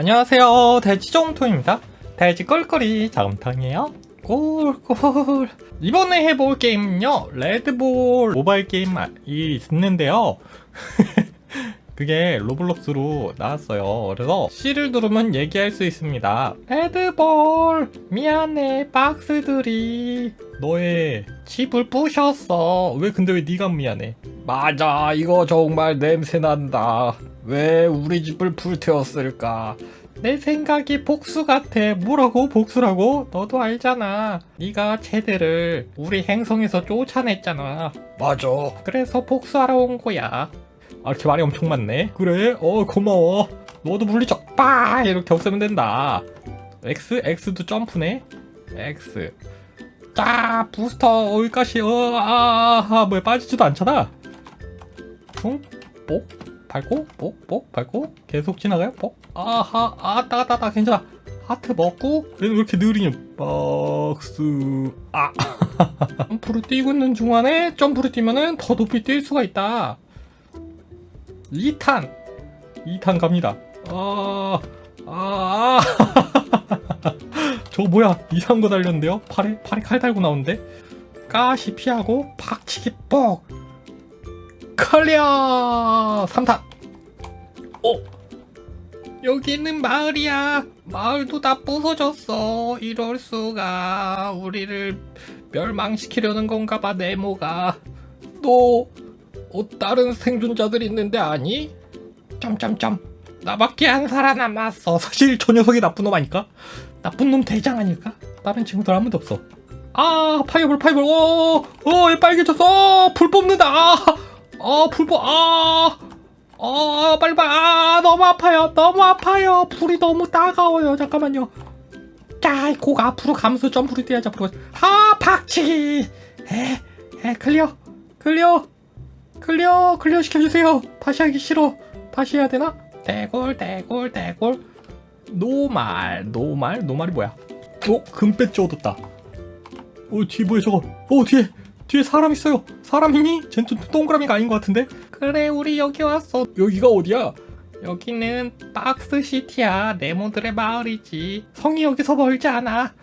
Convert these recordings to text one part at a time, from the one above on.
안녕하세요. 돼지정통입니다. 돼지 꿀꿀이 자금탕이에요. 꿀꿀. 이번에 해볼 게임은요 레드볼 모바일 게임이 있는데요. 그게 로블록스로 나왔어요. 그래서 C를 누르면 얘기할 수 있습니다. 레드볼! 미안해 박스들이. 너의 집을 부셨어. 왜 근데 왜 네가 미안해? 맞아 이거 정말 냄새난다 왜 우리 집을 불태웠을까? 내 생각이 복수 같아. 뭐라고? 복수라고? 너도 알잖아. 네가 쟤들을 우리 행성에서 쫓아냈잖아. 맞아. 그래서 복수하러 온 거야. 아 이렇게 말이 엄청 많네. 그래? 어 고마워. 너도 물리쳐 빠! 이렇게 없애면 된다. X? X도 점프네? X. 자 부스터 어디까지? 어아 아, 뭐야 빠지지도 않잖아. 뽕뽕 밟고? 뽁뽁 밟고? 계속 지나가요? 뽁 아하 아따 아따 아따 괜찮아. 하트 먹고 얘는 왜 이렇게 느리냐 박스. 아. 점프를 뛰고 있는 중간에 점프를 뛰면은 더 높이 뛸 수가 있다. 2탄. 2탄 갑니다. 아, 아, 아. 저거 뭐야? 이상한 거 달렸는데요? 팔에 팔에 칼 달고 나오는데? 가시 피하고 박치기 뻑 클리어 3탄 어 여기는 마을이야 마을도 다 부서졌어 이럴 수가 우리를 멸망시키려는 건가 봐 네모가 또 어, 다른 생존자들 있는데 아니? 점점점 나밖에 안 살아남았어 사실 저 녀석이 나쁜 놈 아닐까? 나쁜 놈 대장 아닐까? 다른 친구들 아무도 없어 아 파이어볼 파이어볼 오오 빨개졌어 불 뽑는다 아, 아 불법 아, 아 빨리 빨리 아 너무 아파요 너무 아파요. 불이 너무 따가워요. 잠깐만요. 자곡 앞으로 가면서 점프를 뛰어야지 앞으로 아 박치기. 에에 클리어 클리어 클리어 클리어 시켜주세요. 다시 하기 싫어. 다시 해야 되나? 대골 대골 대골. 노말 노말 노말이 뭐야? 어 금배지 얻었다. 어 뒤에 뭐야 저거? 어 뒤에 뒤에 사람 있어요. 사람이니? 쟨또 동그라미가 아닌 것 같은데? 그래 우리 여기 왔어. 여기가 어디야? 여기는 박스시티야. 네모들의 마을이지. 성이 여기서 멀지 않아.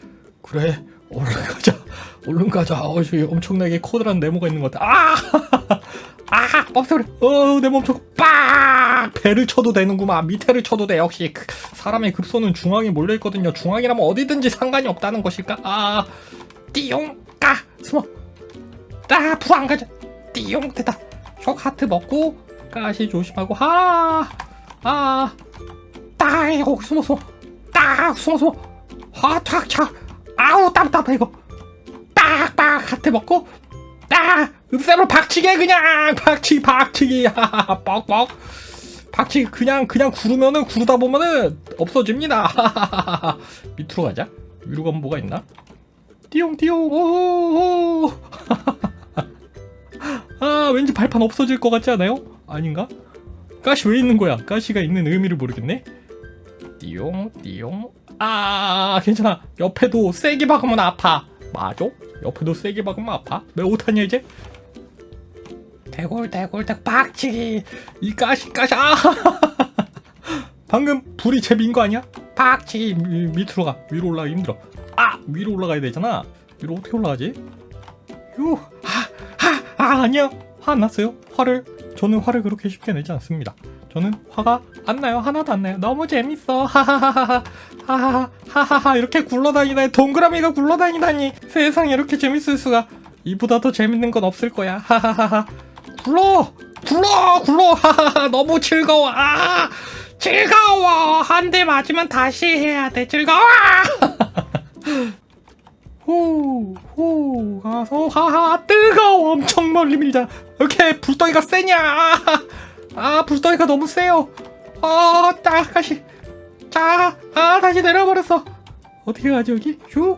그래 얼른 가자. 얼른 가자. 어 저기 엄청나게 커다란 네모가 있는 것 같아. 아! 아! 빡세버려 어내 몸통 빡! 배를 쳐도 되는구만. 밑에를 쳐도 돼 역시. 그 사람의 급소는 중앙에 몰려 있거든요. 중앙이라면 어디든지 상관이 없다는 것일까? 아 띠용! 까! 숨어 아불안 가자 띠용 됐다. 혁 하트 먹고 가시 조심하고 하아 따이고 숨어 숨어 딱 숨어 숨어 하탁차. 아우 땀땀 이거. 딱딱 하트 먹고. 딱 읍새로 박치게 그냥. 박치 박치기. 하하하 뻑뻑. 박치기 그냥 그냥 구르면은 구르다 보면은 없어집니다. 밑으로 가자. 위로 가면 뭐가 있나? 띠용 띠용. 오오오 아 왠지 발판 없어질 것 같지 않아요? 아닌가? 가시 왜 있는 거야? 가시가 있는 의미를 모르겠네 띠용 띠용 아 괜찮아 옆에도 세게 박으면 아파 맞아? 옆에도 세게 박으면 아파? 왜 오타냐 이제? 대골 대골 대 박치기 이 가시 가시 아 방금 불이 제비인 거 아니야? 박치기 미, 밑으로 가 위로 올라가기 힘들어 아 위로 올라가야 되잖아 위로 어떻게 올라가지? 유하하 아 아니야 화 안 났어요. 화를. 저는 화를 그렇게 쉽게 내지 않습니다. 저는 화가 안 나요. 하나도 안 나요. 너무 재밌어. 하하하하. 하하하. 하하하. 이렇게 굴러다니다니. 동그라미가 굴러다니다니. 세상에 이렇게 재밌을 수가. 이보다 더 재밌는 건 없을 거야. 하하하하. 굴러! 굴러! 굴러! 하하하. 너무 즐거워. 아! 즐거워. 한 대 맞으면 다시 해야 돼. 즐거워 후후 가서 하하 뜨거워 엄청 멀리 밀자. 이렇게 불덩이가 세냐? 아, 아 불덩이가 너무 세요. 어딱 다시. 자 아 다시 내려버렸어. 어떻게 가지 여기? 슉슉.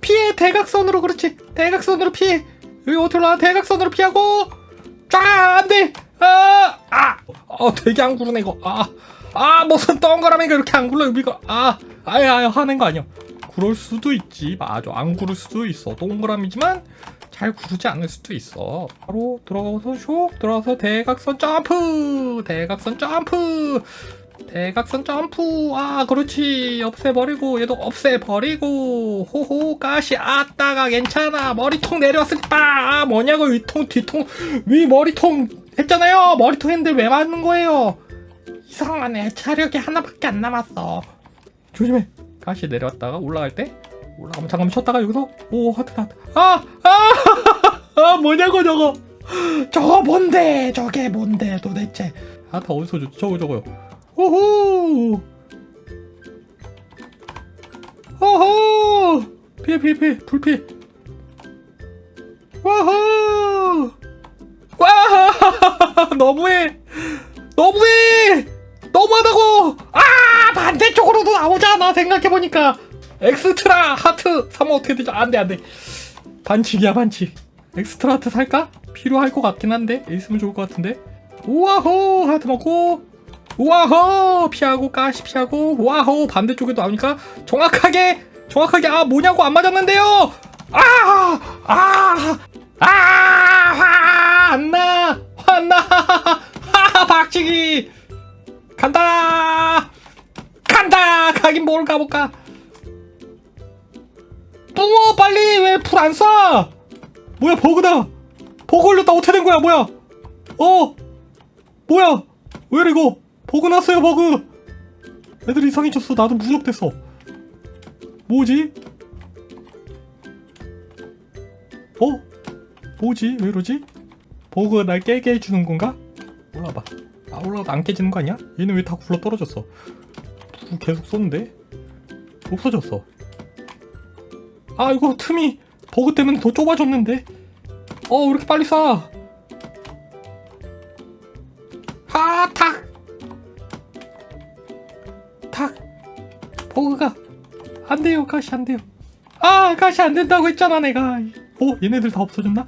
피해 대각선으로 그렇지. 대각선으로 피해. 여기 어떻게 올라가 대각선으로 피하고. 쫙 안돼. 아, 아, 어, 되게 안 구르네 이거. 아, 아 무슨 동그라미가 이렇게 안 굴러 여기가. 아, 아야 아야 하는 거 아니야 구를 수도 있지. 맞아 안 구를 수도 있어. 동그라미지만 잘 구르지 않을 수도 있어. 바로 들어가서 슉 들어가서 대각선 점프! 대각선 점프! 대각선 점프! 아 그렇지. 없애버리고 얘도 없애버리고. 호호 가시. 아따가 괜찮아. 머리통 내려왔으니까 아 뭐냐고 위통 뒤통. 위 머리통 했잖아요. 머리통 했는데 왜 맞는 거예요? 이상하네 차력이 하나밖에 안 남았어. 조심해 가시 내려왔다가 올라갈 때 올라가면 잠깐만 쉬었다가 여기서? 오 하트 하트. 아아 아, 뭐냐고 저거. 저거 뭔데? 저게 뭔데 도대체? 하트 어디서 줬지? 저거 저거요. 호호! 호호! 피해 피해 피해 불피해 와호 와 너무해! 너무해 나오잖아 생각해보니까 엑스트라 하트 사면 어떻게 되죠 안돼 안돼 반칙이야 반칙 엑스트라 하트 살까? 필요할 것 같긴 한데 있으면 좋을 것 같은데 우와호 하트 먹고 우와호 피하고 가시 피하고 우와호 반대쪽에도 나오니까 정확하게 정확하게 아 뭐냐고 안 맞았는데요 아아아 화나 화나 하 박치기 간다 간다! 가긴 뭘 가볼까? 붕어 빨리! 왜 불 안 쏴? 뭐야 버그다! 버그 걸렸다. 어떻게 된 거야? 뭐야? 어? 뭐야? 왜 이래 이거? 버그 났어요 버그! 애들 이상해졌어. 나도 무력됐어. 뭐지? 어? 뭐지? 왜 이러지? 버그가 날 깨게 해주는 건가? 올라봐. 아 올라가도 안 깨지는 거 아니야? 얘는 왜 다 굴러 떨어졌어? 불 계속 쏘는데 없어졌어. 아 이거 틈이 버그 때문에 더 좁아졌는데? 어왜 이렇게 빨리 쏴? 하탁! 탁! 버그가 안 돼요 가시 안 돼요. 아 가시 안 된다고 했잖아 내가. 어 얘네들 다 없어졌나?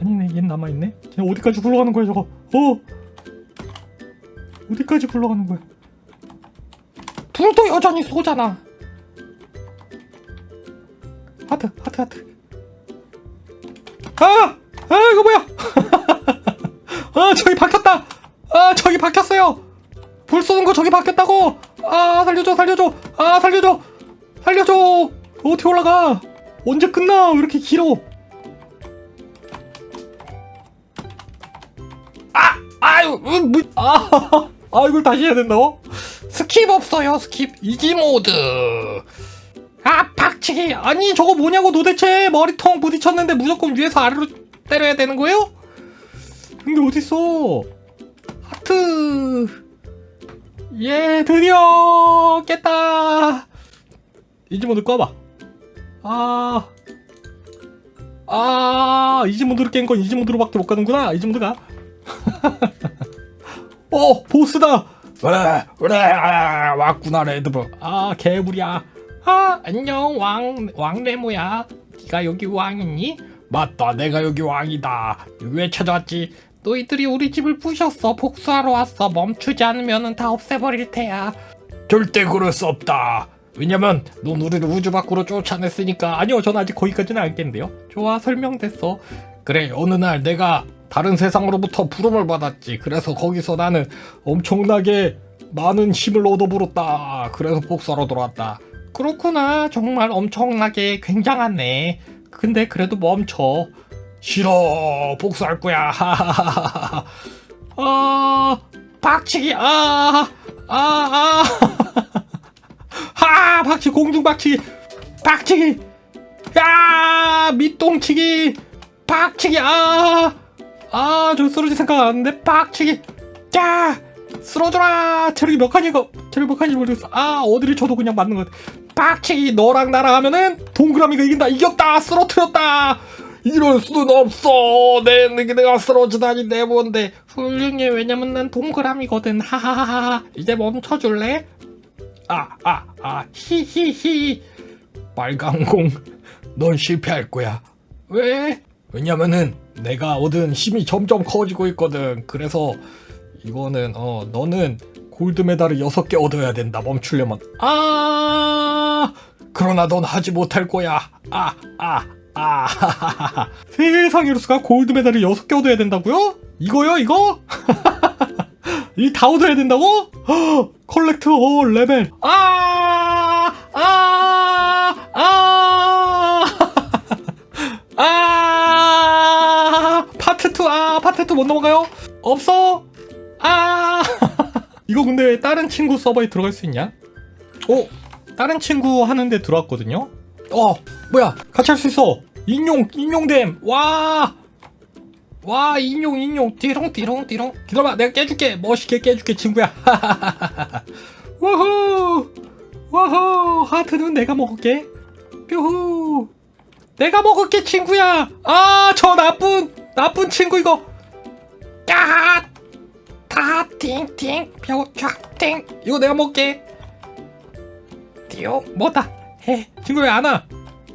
아니네 얘 남아있네. 쟤 어디까지 굴러가는 거야 저거? 어? 어디까지 굴러가는 거야 불도 여전히 쏘잖아. 하트 하트 하트. 아! 아 이거 뭐야? 아 저기 박혔다. 아 저기 박혔어요. 불 쏘는 거 저기 박혔다고. 아 살려줘 살려줘. 아 살려줘. 살려줘. 어떻게 올라가? 언제 끝나? 왜 이렇게 길어? 아 아유 음, 뭐, 아, 아 이걸 다시 해야 된다고 스킵 없어요 스킵 이지 모드 아 박치기 아니 저거 뭐냐고 도대체 머리통 부딪혔는데 무조건 위에서 아래로 때려야 되는 거예요? 근데 어딨어 하트 예 드디어 깼다 이지모드 꺼봐 아 아, 이지모드로 깬 건 이지모드로밖에 못 가는구나. 이지모드가. 어, 보스다. 그래, 그래, 아, 왔구나 레드브. 아, 개불이야. 아, 안녕 왕 왕레모야. 네가 여기 왕이니? 맞다, 내가 여기 왕이다. 왜 찾아왔지? 너희들이 우리 집을 부셨어. 복수하러 왔어. 멈추지 않으면 다 없애버릴 테야. 절대 그럴 수 없다. 왜냐면 넌 우리를 우주 밖으로 쫓아냈으니까 아니요 전 아직 거기까지는 알겠는데요 좋아 설명됐어 그래 어느 날 내가 다른 세상으로부터 부름을 받았지. 그래서 거기서 나는 엄청나게 많은 힘을 얻어버렸다. 그래서 복사로 돌아왔다. 그렇구나. 정말 엄청나게 굉장하네. 근데 그래도 멈춰. 싫어. 복수할 거야. 하하하하 아 박치기. 아아아. 아, 아. 하 박치 공중 박치기 박치기. 야 밑동치기. 박치기. 아 아저 쓰러질 생각 안 하는데 박치기 야 쓰러져라. 체력이 몇 칸이고 체력 몇 칸인지 모르겠어. 아 어디를 쳐도 그냥 맞는 것 같아. 박치기 너랑 나랑 하면은 동그라미가 이긴다. 이겼다. 쓰러뜨렸다. 이럴 수는 없어. 내 내가 쓰러지다니 내 뭔데. 훌륭해. 왜냐면 난 동그라미거든. 하하하하 이제 멈춰줄래? 아, 아, 아, 히히히. 빨간 공, 넌 실패할 거야. 왜? 왜냐면은 내가 얻은 힘이 점점 커지고 있거든. 그래서 이거는, 어, 너는 골드 메달을 6개 얻어야 된다. 멈추려면. 아, 그러나 넌 하지 못할 거야. 아, 아, 아, 세상 이로스가 골드 메달을 6개 얻어야 된다고요? 이거요, 이거? 이 다 얻어야 된다고? 헉, 컬렉트 어 레벨. 아! 아! 아! 아! 파트 2. 2못 넘어가요? 없어? 아! 이거 근데 왜 다른 친구 서버에 들어갈 수 있냐? 어? 다른 친구 하는데 들어왔거든요? 어, 뭐야? 같이 할 수 있어. 인용, 인용됨. 와! 와, 인용, 인용. 띠롱, 띠롱, 띠롱. 기다려봐. 내가 깨줄게. 멋있게 깨줄게, 친구야. 우후! 우후! 하트는 내가 먹을게. 뾰후! 내가 먹을게, 친구야! 아, 저 나쁜, 나쁜 친구 이거. 까! 다, 팅, 팅, 뼈, 쫙, 팅. 이거 내가 먹게. 띠용, 뭐다. 해. 친구 왜 안 와?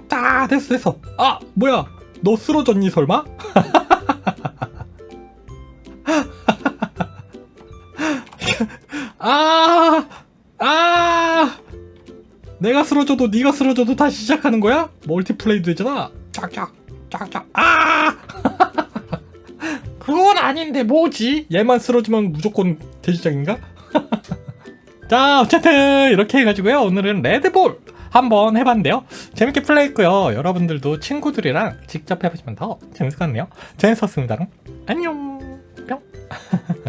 다 됐어 됐어 아 뭐야 너 쓰러졌니 설마? 아, 아, 내가 쓰러져도 네가 쓰러져도 다시 시작하는 거야? 멀티플레이 되잖아. 쫙쫙, 쫙쫙. 아, 그건 아닌데 뭐지? 얘만 쓰러지면 무조건 대시작인가? 자, 어쨌든 이렇게 해가지고요. 오늘은 레드볼 한번 해봤는데요. 재밌게 플레이했고요. 여러분들도 친구들이랑 직접 해보시면 더 재밌을 것 같네요. 재밌었습니다. 안녕.